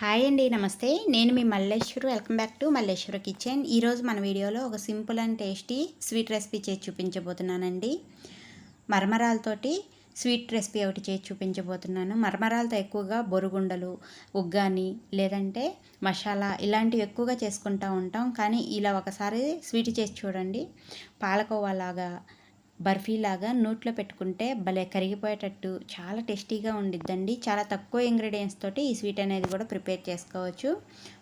Hi అండి నమస్తే. నేను మీ మల్లేశ్వరు. Welcome back to Malleswara kitchen. ఈరోజు మన వీడియోలో ఒక simple and tasty sweet recipe చేసి చూపించబోతున్నానండి. మరమరాలతోటి స్వీట్ రెసిపీ ఒకటి చేసి చూపించబోతున్నాను. మరమరాలతో ఎక్కువగా బొరుగుండలు ఉగ్గాని లేదంటే మసాలా ఇలాంటివి ఎక్కువగా చేసుకుంటూ ఉంటాం. కానీ ఇలా ఒకసారి స్వీట్ చేసి చూడండి. పాలకోవా లాగా బర్ఫీలాగా నోట్లో పెట్టుకుంటే భలే కరిగిపోయేటట్టు చాలా టేస్టీగా ఉండిద్దండి. చాలా తక్కువ ఇంగ్రీడియంట్స్ తోటి ఈ స్వీట్ అనేది కూడా ప్రిపేర్ చేసుకోవచ్చు.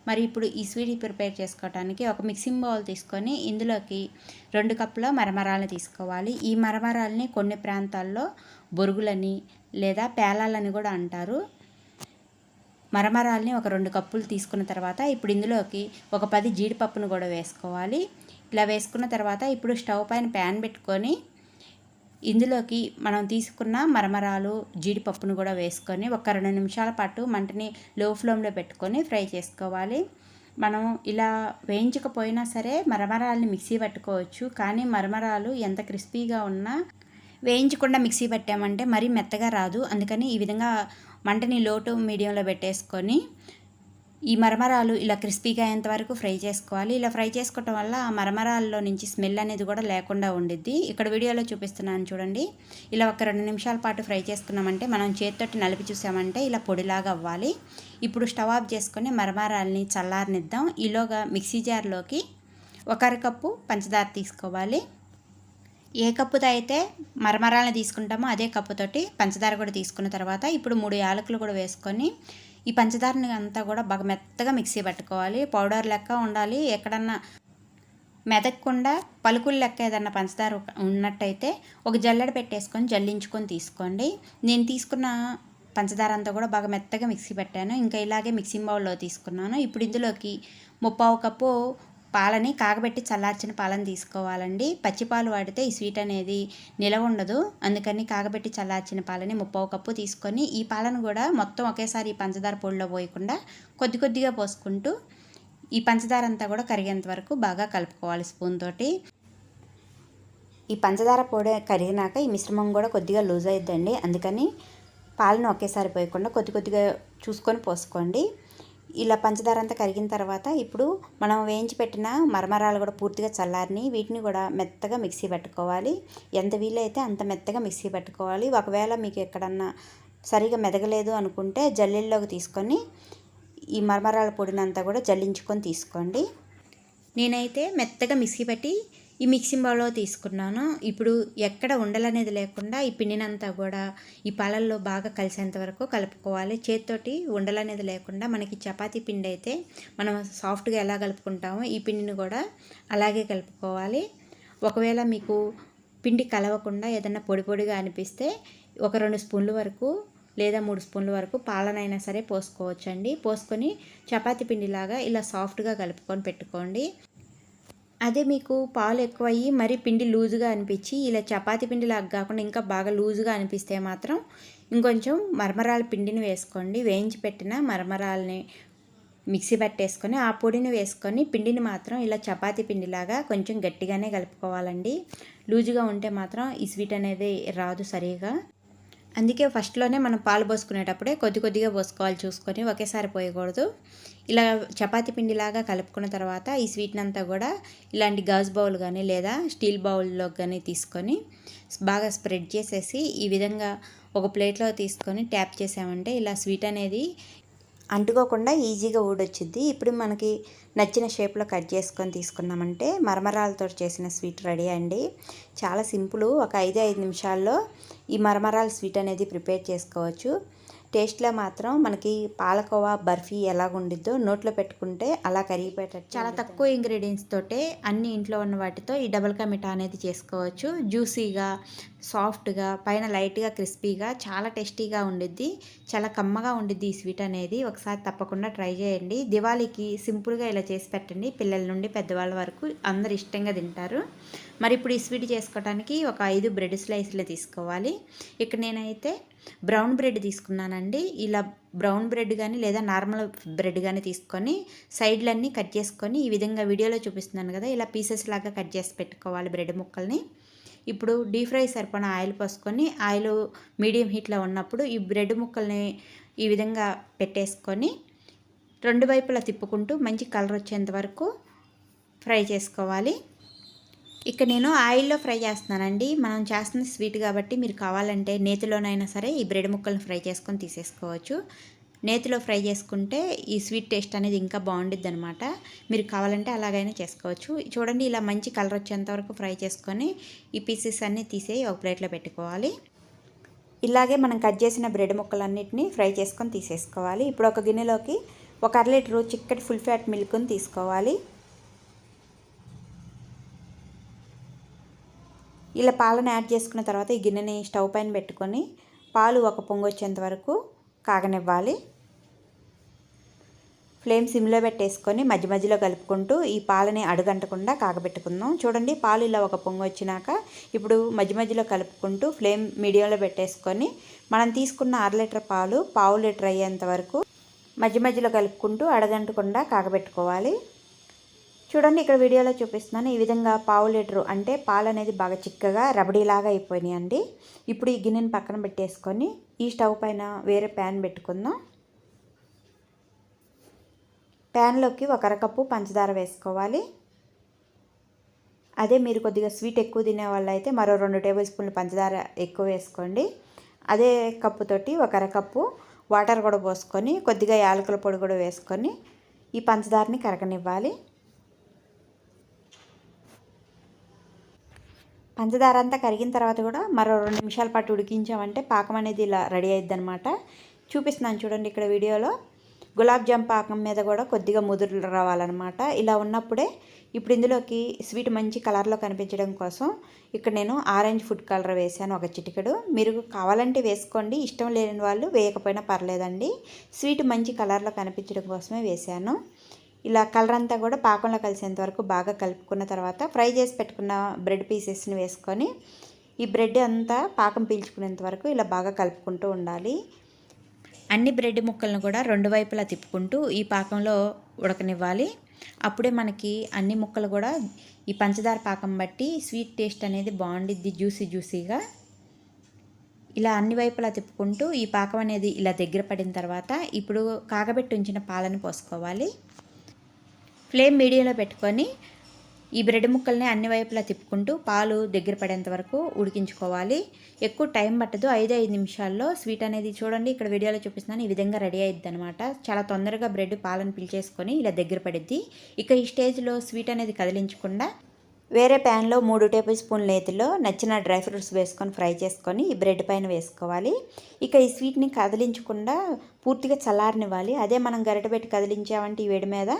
మరి ఇప్పుడు ఈ స్వీట్ ప్రిపేర్ చేసుకోవడానికి ఒక మిక్సింగ్ బౌల్ తీసుకొని ఇందులోకి రెండు కప్పుల మరమరాలు తీసుకోవాలి. ఈ మరమరాలని కొన్ని ప్రాంతాల్లో బొరుగులని లేదా పేలాలని కూడా అంటారు. మరమరాల్ని ఒక రెండు కప్పులు తీసుకున్న తర్వాత ఇప్పుడు ఇందులోకి ఒక పది జీడిపప్పును కూడా వేసుకోవాలి. ఇలా వేసుకున్న తర్వాత ఇప్పుడు స్టవ్ పైన ప్యాన్ పెట్టుకొని ఇందులోకి మనం తీసుకున్న మరమరాలు జీడిపప్పును కూడా వేసుకొని ఒక రెండు నిమిషాల పాటు మంటని లో ఫ్లేమ్లో పెట్టుకొని ఫ్రై చేసుకోవాలి. మనం ఇలా వేయించకపోయినా సరే మరమరాలని మిక్సీ పట్టుకోవచ్చు. కానీ మరమరాలు ఎంత క్రిస్పీగా ఉన్నా వేయించకుండా మిక్సీ పట్టామంటే మరీ మెత్తగా రాదు. అందుకని ఈ విధంగా మంటని లోటు మీడియంలో పెట్టేసుకొని ఈ మరమరాలు ఇలా క్రిస్పీగా అయ్యేంత వరకు ఫ్రై చేసుకోవాలి. ఇలా ఫ్రై చేసుకోవటం వల్ల ఆ మరమరాల్లో నుంచి స్మెల్ అనేది కూడా లేకుండా ఉండిద్ది. ఇక్కడ వీడియోలో చూపిస్తున్నాను చూడండి. ఇలా ఒక రెండు నిమిషాల పాటు ఫ్రై చేసుకున్నామంటే మనం చేతితోటి నలిపి చూసామంటే ఇలా పొడిలాగా అవ్వాలి. ఇప్పుడు స్టవ్ ఆఫ్ చేసుకొని మరమరాల్ని చల్లారనిద్దాం. ఈలోగా మిక్సీ జార్లోకి ఒక అరకప్పు పంచదార తీసుకోవాలి. ఏ కప్పుతో అయితే మరమరాలను తీసుకుంటామో అదే కప్పుతోటి పంచదార కూడా తీసుకున్న తర్వాత ఇప్పుడు మూడు యాలకులు కూడా వేసుకొని ఈ పంచదారని అంతా కూడా బాగా మెత్తగా మిక్సీ పట్టుకోవాలి. పౌడర్ లెక్క ఉండాలి. ఎక్కడన్నా మెదక్కుండా పలుకులు లెక్క ఏదన్నా పంచదార ఉన్నట్టయితే ఒక జల్లెడ పెట్టేసుకొని జల్లించుకొని తీసుకోండి. నేను తీసుకున్న పంచదార అంతా కూడా బాగా మెత్తగా మిక్సీ పెట్టాను. ఇంకా ఇలాగే మిక్సింగ్ బౌల్లో తీసుకున్నాను. ఇప్పుడు ఇందులోకి ముప్పావు కప్పు పాలని కాగబెట్టి చల్లార్చిన పాలను తీసుకోవాలండి. పచ్చిపాలు వాడితే ఈ స్వీట్ అనేది నిలవ ఉండదు. అందుకని కాగబెట్టి చల్లార్చిన పాలని ముప్పావు కప్పు తీసుకొని ఈ పాలను కూడా మొత్తం ఒకేసారి ఈ పంచదార పొడిలో పోయకుండా కొద్ది కొద్దిగా పోసుకుంటూ ఈ పంచదార అంతా కూడా కరిగేంత వరకు బాగా కలుపుకోవాలి స్పూన్ తోటి. ఈ పంచదార పొడి కరిగినాక ఈ మిశ్రమం కూడా కొద్దిగా లూజ్ అయిద్దండి. అందుకని పాలను ఒకేసారి పోయకుండా కొద్ది కొద్దిగా చూసుకొని పోసుకోండి. ఇలా పంచదార అంతా కరిగిన తర్వాత ఇప్పుడు మనం వేయించి పెట్టిన మరమరాలు కూడా పూర్తిగా చల్లారిని వీటిని కూడా మెత్తగా మిక్సీ పెట్టుకోవాలి. ఎంత వీలైతే అంత మెత్తగా మిక్సీ పెట్టుకోవాలి. ఒకవేళ మీకు ఎక్కడన్నా సరిగా మెదగలేదు అనుకుంటే జల్లెల్లోకి తీసుకొని ఈ మరమరాల పొడినంతా కూడా జల్లించుకొని తీసుకోండి. నేనైతే మెత్తగా మిక్సీ పెట్టి ఈ మిక్సింగ్ బౌల్లో తీసుకున్నాను. ఇప్పుడు ఎక్కడ ఉండలనేది లేకుండా ఈ పిండినంతా కూడా ఈ పాలల్లో బాగా కలిసేంత వరకు కలుపుకోవాలి. చేతితోటి ఉండలనేది లేకుండా మనకి చపాతీ పిండి అయితే మనం సాఫ్ట్గా ఎలా కలుపుకుంటామో ఈ పిండిని కూడా అలాగే కలుపుకోవాలి. ఒకవేళ మీకు పిండి కలవకుండా ఏదన్నా పొడి పొడిగా అనిపిస్తే ఒక రెండు స్పూన్ల వరకు లేదా మూడు స్పూన్ల వరకు పాలనైనా సరే పోసుకోవచ్చండి. పోసుకొని చపాతీ పిండిలాగా ఇలా సాఫ్ట్గా కలుపుకొని పెట్టుకోండి. అదే మీకు పాలు ఎక్కువయ్యి మరీ పిండి లూజుగా అనిపించి ఇలా చపాతి పిండిలాగా కాకుండా ఇంకా బాగా లూజుగా అనిపిస్తే మాత్రం ఇంకొంచెం మరమరాల పిండిని వేసుకోండి. వేయించి పెట్టిన మరమరాలని మిక్సీ పట్టేసుకొని ఆ పొడిని వేసుకొని పిండిని మాత్రం ఇలా చపాతి పిండిలాగా కొంచెం గట్టిగానే కలుపుకోవాలండి. లూజుగా ఉంటే మాత్రం ఈ స్వీట్ అనేది రాదు సరిగా. అందుకే ఫస్ట్లోనే మనం పాలు పోసుకునేటప్పుడే కొద్ది కొద్దిగా పోసుకోవాలి చూసుకొని ఒకేసారి పోయకూడదు. ఇలా చపాతి పిండిలాగా కలుపుకున్న తర్వాత ఈ స్వీట్ని అంతా కూడా ఇలాంటి గాజు బౌల్ కానీ లేదా స్టీల్ బౌల్లో కానీ తీసుకొని బాగా స్ప్రెడ్ చేసేసి ఈ విధంగా ఒక ప్లేట్లో తీసుకొని ట్యాప్ చేసామంటే ఇలా స్వీట్ అనేది అంటుకోకుండా ఈజీగా ఊడొచ్చుద్ది. ఇప్పుడు మనకి నచ్చిన షేప్లో కట్ చేసుకొని తీసుకున్నామంటే మరమరాలతో చేసిన స్వీట్ రెడీ అండి. చాలా సింపుల్. ఒక ఐదు ఐదు నిమిషాల్లో ఈ మరమరాల స్వీట్ అనేది ప్రిపేర్ చేసుకోవచ్చు. టేస్ట్లో మాత్రం మనకి పాలకోవా బర్ఫీ ఎలా ఉండిద్దో నోట్లో పెట్టుకుంటే అలా కరిగిపోయేటట్టు చాలా తక్కువ ఇంగ్రీడియంట్స్ తోటే అన్ని ఇంట్లో ఉన్న వాటితో ఈ డబల్ కా మిఠా అనేది చేసుకోవచ్చు. జ్యూసీగా సాఫ్ట్గా పైన లైట్గా క్రిస్పీగా చాలా టేస్టీగా ఉండిద్ది. చాలా కమ్మగా ఉండిద్ది ఈ స్వీట్ అనేది. ఒకసారి తప్పకుండా ట్రై చేయండి. దివాళీకి సింపుల్గా ఇలా చేసి పెట్టండి. పిల్లల నుండి పెద్దవాళ్ళ వరకు అందరు ఇష్టంగా తింటారు. మరి ఇప్పుడు ఈ స్వీట్ చేసుకోవడానికి ఒక ఐదు బ్రెడ్ స్లైస్లు తీసుకోవాలి. ఇక్కడ నేనైతే బ్రౌన్ బ్రెడ్ తీసుకున్నానండి. ఇలా బ్రౌన్ బ్రెడ్ కానీ లేదా నార్మల్ బ్రెడ్ కానీ తీసుకొని సైడ్లన్నీ కట్ చేసుకొని ఈ విధంగా వీడియోలో చూపిస్తున్నాను కదా ఇలా పీసెస్ లాగా కట్ చేసి పెట్టుకోవాలి బ్రెడ్ ముక్కల్ని. ఇప్పుడు డీప్ ఫ్రై సరిపడా ఆయిల్ పోసుకొని ఆయిల్ మీడియం హీట్లో ఉన్నప్పుడు ఈ బ్రెడ్ ముక్కల్ని ఈ విధంగా పెట్టేసుకొని రెండు వైపులా తిప్పుకుంటూ మంచి కలర్ వచ్చేంత వరకు ఫ్రై చేసుకోవాలి. ఇక్కడ నేను ఆయిల్లో ఫ్రై చేస్తున్నానండి. మనం చేస్తుంది స్వీట్ కాబట్టి మీరు కావాలంటే నేతిలోనైనా సరే ఈ బ్రెడ్ ముక్కలను ఫ్రై చేసుకొని తీసేసుకోవచ్చు. నేతిలో ఫ్రై చేసుకుంటే ఈ స్వీట్ టేస్ట్ అనేది ఇంకా బాగుండిద్ది అనమాట మీరు కావాలంటే అలాగైనా చేసుకోవచ్చు. చూడండి ఇలా మంచి కలర్ వచ్చేంత వరకు ఫ్రై చేసుకొని ఈ పీసెస్ అన్నీ తీసేసి ఒక ప్లేట్లో పెట్టుకోవాలి. ఇలాగే మనం కట్ చేసిన బ్రెడ్ ముక్కలన్నిటిని ఫ్రై చేసుకొని తీసేసుకోవాలి. ఇప్పుడు ఒక గిన్నెలోకి ఒక అర లీటరు చిక్కటి ఫుల్ ఫ్యాట్ మిల్క్ని తీసుకోవాలి. ఇలా పాలను యాడ్ చేసుకున్న తర్వాత ఈ గిన్నెని స్టవ్ పైన పెట్టుకొని పాలు ఒక పొంగు వచ్చేంత వరకు కాగనివ్వాలి. ఫ్లేమ్ సిమ్లో పెట్టేసుకొని మధ్య మధ్యలో కలుపుకుంటూ ఈ పాలని అడుగంటకుండా కాగబెట్టుకుందాం. చూడండి పాలు ఇలా ఒక పొంగు వచ్చినాక ఇప్పుడు మధ్య మధ్యలో కలుపుకుంటూ ఫ్లేమ్ మీడియంలో పెట్టేసుకొని మనం తీసుకున్న అర లీటర్ పాలు పావు లీటర్ అయ్యేంత వరకు మధ్య మధ్యలో కలుపుకుంటూ అడగంటకుండా కాగబెట్టుకోవాలి. చూడండి ఇక్కడ వీడియోలో చూపిస్తున్నాను. ఈ విధంగా పావు లీటరు అంటే పాలు అనేది బాగా చిక్కగా రబడీలాగా అయిపోయినాయండి. అండి ఇప్పుడు ఈ గిన్నెని పక్కన పెట్టేసుకొని ఈ స్టవ్ పైన వేరే ప్యాన్ పెట్టుకుందాం. ప్యాన్లోకి ఒక అరకప్పు పంచదార వేసుకోవాలి. అదే మీరు కొద్దిగా స్వీట్ ఎక్కువ తినే వాళ్ళు అయితే మరో రెండు టేబుల్ స్పూన్లు పంచదార ఎక్కువ వేసుకోండి. అదే కప్పుతోటి ఒక అరకప్పు వాటర్ కూడా పోసుకొని కొద్దిగా యాలకుల పొడి కూడా వేసుకొని ఈ పంచదారని కరగనివ్వాలి. పంచదార అంతా కరిగిన తర్వాత కూడా మరో రెండు నిమిషాల పాటు ఉడికించామంటే పాకం అనేది ఇలా రెడీ అయిద్ది అనమాట చూపిస్తున్నాను చూడండి ఇక్కడ వీడియోలో. గులాబ్ జామ్ పాకం మీద కూడా కొద్దిగా ముదురు రావాలన్నమాట. ఇలా ఉన్నప్పుడే ఇప్పుడు ఇందులోకి స్వీట్ మంచి కలర్లో కనిపించడం కోసం ఇక్కడ నేను ఆరెంజ్ ఫుడ్ కలర్ వేసాను ఒక చిటికెడు. మీరు కావాలంటే వేసుకోండి ఇష్టం లేని వాళ్ళు వేయకపోయినా పర్లేదండి. స్వీట్ మంచి కలర్లో కనిపించడం కోసమే వేసాను ఇలా కలర్ అంతా కూడా పాకంలో కలిసేంత వరకు బాగా కలుపుకున్న తర్వాత ఫ్రై చేసి పెట్టుకున్న బ్రెడ్ పీసెస్ని వేసుకొని ఈ బ్రెడ్ అంతా పాకం పీల్చుకునేంత వరకు ఇలా బాగా కలుపుకుంటూ ఉండాలి. అన్ని బ్రెడ్ ముక్కలను కూడా రెండు వైపులా తిప్పుకుంటూ ఈ పాకంలో ఉడకనివ్వాలి. అప్పుడే మనకి అన్ని ముక్కలు కూడా ఈ పంచదార పాకం బట్టి స్వీట్ టేస్ట్ అనేది బాగుండిద్ది జ్యూసీ జ్యూసీగా. ఇలా అన్ని వైపులా తిప్పుకుంటూ ఈ పాకం అనేది ఇలా దగ్గర పడిన తర్వాత ఇప్పుడు కాగబెట్టి ఉంచిన పాలను పోసుకోవాలి. ఫ్లేమ్ మీడియంలో పెట్టుకొని ఈ బ్రెడ్ ముక్కల్ని అన్ని వైపులా తిప్పుకుంటూ పాలు దగ్గర పడేంత వరకు ఉడికించుకోవాలి. ఎక్కువ టైం పట్టదు. ఐదు ఐదు నిమిషాల్లో స్వీట్ అనేది చూడండి ఇక్కడ వీడియోలో చూపిస్తున్నాను. ఈ విధంగా రెడీ అయ్యిద్ది అనమాట చాలా తొందరగా బ్రెడ్ పాలను పిలిచేసుకొని ఇలా దగ్గర పడిద్ది. ఇక ఈ స్టేజ్లో స్వీట్ అనేది కదిలించకుండా వేరే ప్యాన్లో మూడు టేబుల్ స్పూన్ నేతిలో నచ్చిన డ్రై ఫ్రూట్స్ వేసుకొని ఫ్రై చేసుకొని ఈ బ్రెడ్ పైన వేసుకోవాలి. ఇక ఈ స్వీట్ని కదిలించకుండా పూర్తిగా చల్లారనివ్వాలి. అదే మనం గరిటె పెట్టి కదిలించామంటే ఈ వేడి మీద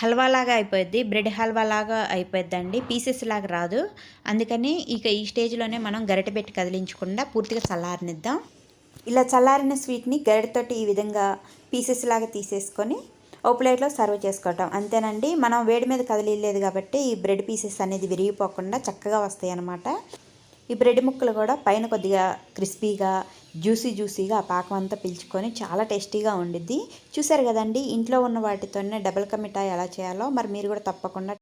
హల్వాలాగా అయిపోద్ది బ్రెడ్ హల్వాలాగా అయిపోద్దండి పీసెస్ లాగా రాదు. అందుకని ఇక ఈ స్టేజ్లోనే మనం గరిటె పెట్టి కదిలించకుండా పూర్తిగా చల్లారనిద్దాం. ఇలా చల్లారిన స్వీట్ని గరిటెతోటి ఈ విధంగా పీసెస్ లాగా తీసేసుకొని ఓ ప్లేట్లో సర్వ్ చేసుకోవటం. అంతేనండి మనం వేడి మీద కదిలిలేదు కాబట్టి ఈ బ్రెడ్ పీసెస్ అనేది విరిగిపోకుండా చక్కగా వస్తాయి అన్నమాట ఈ బ్రెడ్ ముక్కలు కూడా పైన కొద్దిగా క్రిస్పీగా జ్యూసీ జ్యూసీగా ఆ పాకం అంతా పిలుచుకొని చాలా టేస్టీగా ఉండిద్ది. చూసారు కదండి ఇంట్లో ఉన్న వాటితోనే డబుల్ కా మిఠాయి ఎలా చేయాలో. మరి మీరు కూడా తప్పకుండా